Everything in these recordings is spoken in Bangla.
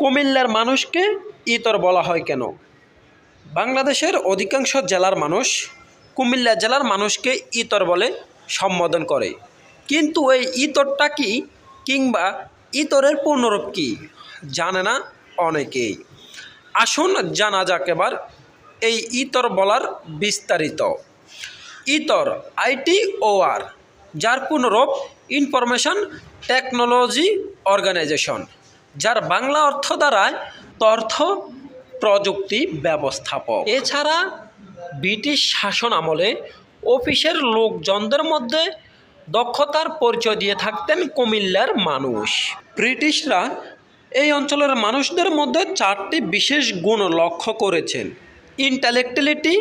কুমিল্লার মানুষকে ইতর বলা হয় কেন? বাংলাদেশের অধিকাংশ জেলার মানুষ কুমিল্লা জেলার মানুষকে ইতর বলে সম্বোধন করে। কিন্তু এই ইতরটা কি কিংবা ইতরের পূর্ণরূপ কি জানে না অনেকেই। আসুন জানা যাক এবার এই ইতর বলার বিস্তারিত। ইতর আইটি ওআর যার পূর্ণরূপ ইনফরমেশন টেকনোলজি অর্গানাইজেশন। যার বাংলা অর্থ দ্বারায় তথ্য প্রযুক্তি ব্যবস্থাপক। এছাড়া ব্রিটিশ শাসন আমলে অফিসের লোকজনদের মধ্যে দক্ষতার পরিচয় দিয়ে থাকতেন কুমিল্লার মানুষ। ব্রিটিশরা এই অঞ্চলের মানুষদের মধ্যে চারটি বিশেষ গুণ লক্ষ্য করেছেন। Intellectuality,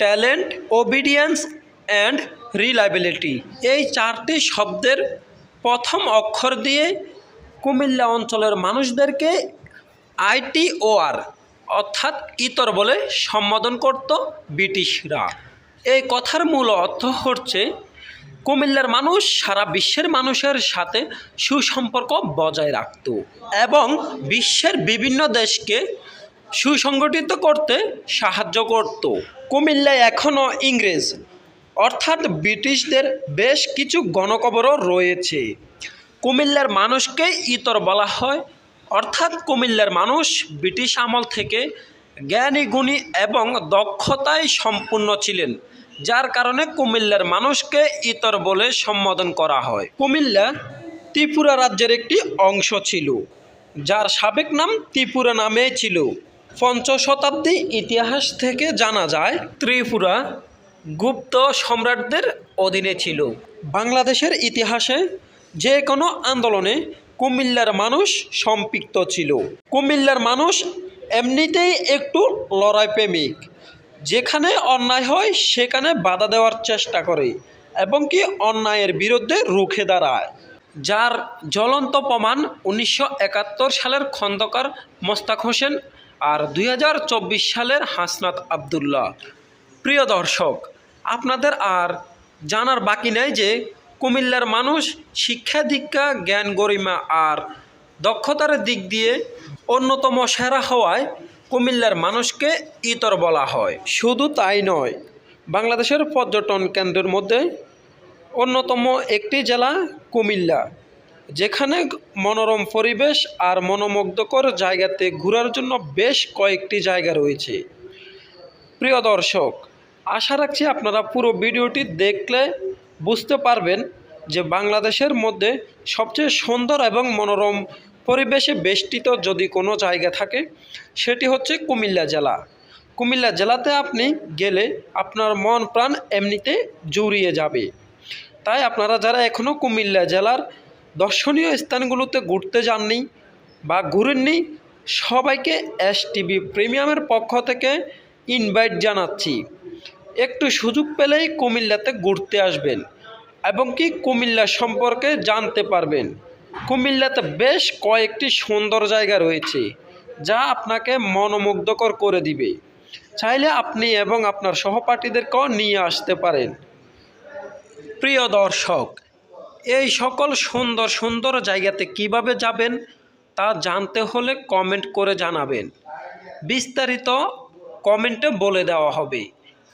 talent obedience and reliability এই চারটি শব্দের প্রথম অক্ষর দিয়ে কুমিল্লা অঞ্চলের মানুষদেরকে আইটিওআর, অর্থাৎ ইতর বলে সম্বোধন করত ব্রিটিশরা। এই কথার মূল অর্থ হচ্ছে, কুমিল্লার মানুষ সারা বিশ্বের মানুষের সাথে সুসম্পর্ক বজায় রাখত এবং বিশ্বের বিভিন্ন দেশকে সুসংগঠিত করতে সাহায্য করত। কুমিল্লায় এখনও ইংরেজ, অর্থাৎ ব্রিটিশদের বেশ কিছু গণকবরও রয়েছে। কুমিল্লার মানুষকে ইতর বলা হয়। অর্থাৎ কুমিল্লার মানুষ ব্রিটিশ আমল থেকে জ্ঞানী, গুণী এবং দক্ষতায় সম্পূর্ণ ছিলেন, যার কারণে কুমিল্লার মানুষকে ইতর বলে সম্বোধন করা হয়। কুমিল্লা ত্রিপুরা রাজ্যের একটি অংশ ছিল, যার সাবেক নাম ত্রিপুরা নামে ছিল। পঞ্চ শতাব্দী ইতিহাস থেকে জানা যায়, ত্রিপুরা গুপ্ত সম্রাটদের অধীনে ছিল। বাংলাদেশের ইতিহাসে যে কোনো আন্দোলনে কুমিল্লার মানুষ সম্পৃক্ত ছিল। কুমিল্লার মানুষ এমনিতেই একটু লড়াই প্রেমিক। যেখানে অন্যায় হয়, সেখানে বাধা দেওয়ার চেষ্টা করে এবং কি অন্যায়ের বিরুদ্ধে রুখে দাঁড়ায়। যার জ্বলন্ত প্রমাণ উনিশশো একাত্তর সালের খন্দকার মোস্তাক হোসেন আর দুই হাজার চব্বিশ সালের হাসনাত আবদুল্লাহ। প্রিয় দর্শক, আপনাদের আর জানার বাকি নেই যে কুমিল্লার মানুষ শিক্ষা দীক্ষা, জ্ঞান গরিমা আর দক্ষতার দিক দিয়ে অন্যতম সেরা হওয়ায় কুমিল্লার মানুষকে ইতর বলা হয়। শুধু তাই নয়, বাংলাদেশের পর্যটন কেন্দ্রের মধ্যে অন্যতম একটি জেলা কুমিল্লা, যেখানে মনোরম পরিবেশ আর মনোমুগ্ধকর জায়গাতে ঘোরার জন্য বেশ কয়েকটি জায়গা রয়েছে। প্রিয় দর্শক, আশা রাখছি আপনারা পুরো ভিডিওটি দেখলে বুঝতে পারবেন যে বাংলাদেশের মধ্যে সবচেয়ে সুন্দর এবং মনোরম পরিবেশে বেষ্টিত যদি কোনো জায়গা থাকে, সেটি হচ্ছে কুমিল্লা জেলা। কুমিল্লা জেলাতে আপনি গেলে আপনার মন প্রাণ এমনিতে জুড়িয়ে যাবে। তাই আপনারা যারা এখনও কুমিল্লা জেলার দর্শনীয় স্থানগুলোতে ঘুরতে যাননি বা ঘুরেননি, সবাইকে এস টিভি প্রিমিয়ামের পক্ষ থেকে ইনভাইট জানাচ্ছি। একটু সুযোগ পেলেই কুমিল্লাতে ঘুরতে আসবেন এবং কি কুমিল্লা সম্পর্কে জানতে পারবেন। কুমিল্লাতে বেশ কয়েকটি সুন্দর জায়গা রয়েছে, যা আপনাকে মনোমুগ্ধকর করে দিবে। চাইলে আপনি এবং আপনার সহপাঠীদেরকেও নিয়ে আসতে পারেন। প্রিয় দর্শক, এই সকল সুন্দর সুন্দর জায়গাতে কীভাবে যাবেন তা জানতে হলে কমেন্ট করে জানাবেন। বিস্তারিত কমেন্টে বলে দেওয়া হবে।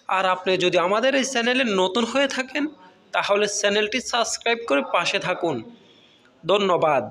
আর আপনি যদি আমাদের এই চ্যানেলে নতুন হয়ে থাকেন, তাহলে চ্যানেলটি সাবস্ক্রাইব করে পাশে থাকুন। ধন্যবাদ।